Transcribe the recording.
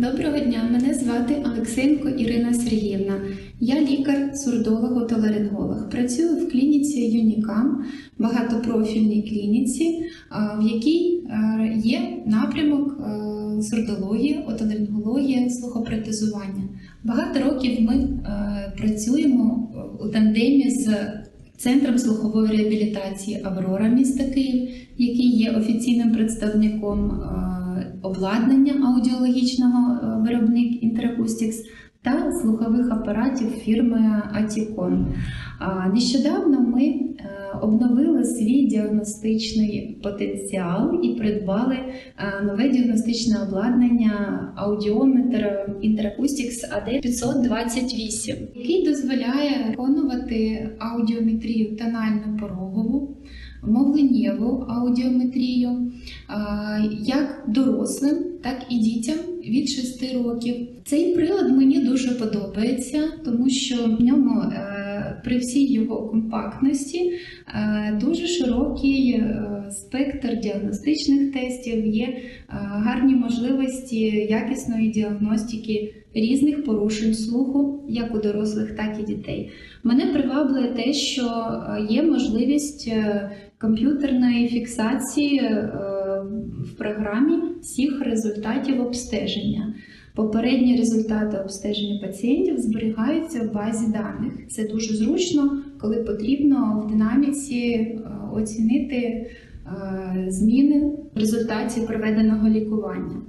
Доброго дня, мене звати Олексенко Ірина Сергіївна. Я лікар-сурдолог-отоларинголог. Працюю в клініці Юнікам, багатопрофільній клініці, в якій е, є напрямок е, сурдологія, отоларингологія, слухопротезування. Багато років ми е, працюємо у тандемі з Центром слухової реабілітації Аврора міста Київ, який є офіційним представником е, обладнання аудіологічного е, виробник Interacoustics та слухових апаратів фірми Aticon. Нещодавно ми е, обновили свій діагностичний потенціал і придбали е, нове діагностичне обладнання аудіометр Interacoustics AD528, який дозволяє виконувати аудіометрію тонально-порогову, мовленнєву аудіометрію як дорослим, так і дітям від 6 років. Цей прилад мені дуже подобається, тому що в ньому е, при всій його компактності е, дуже широкий е, спектр діагностичних тестів, є е, гарні можливості якісної діагностики різних порушень слуху, як у дорослих, так і дітей. Мене приваблює те, що є можливість комп'ютерної фіксації в програмі всіх результатів обстеження. Попередні результати обстеження пацієнтів зберігаються в базі даних. Це дуже зручно, коли потрібно в динаміці е, оцінити е, зміни в результаті проведеного лікування.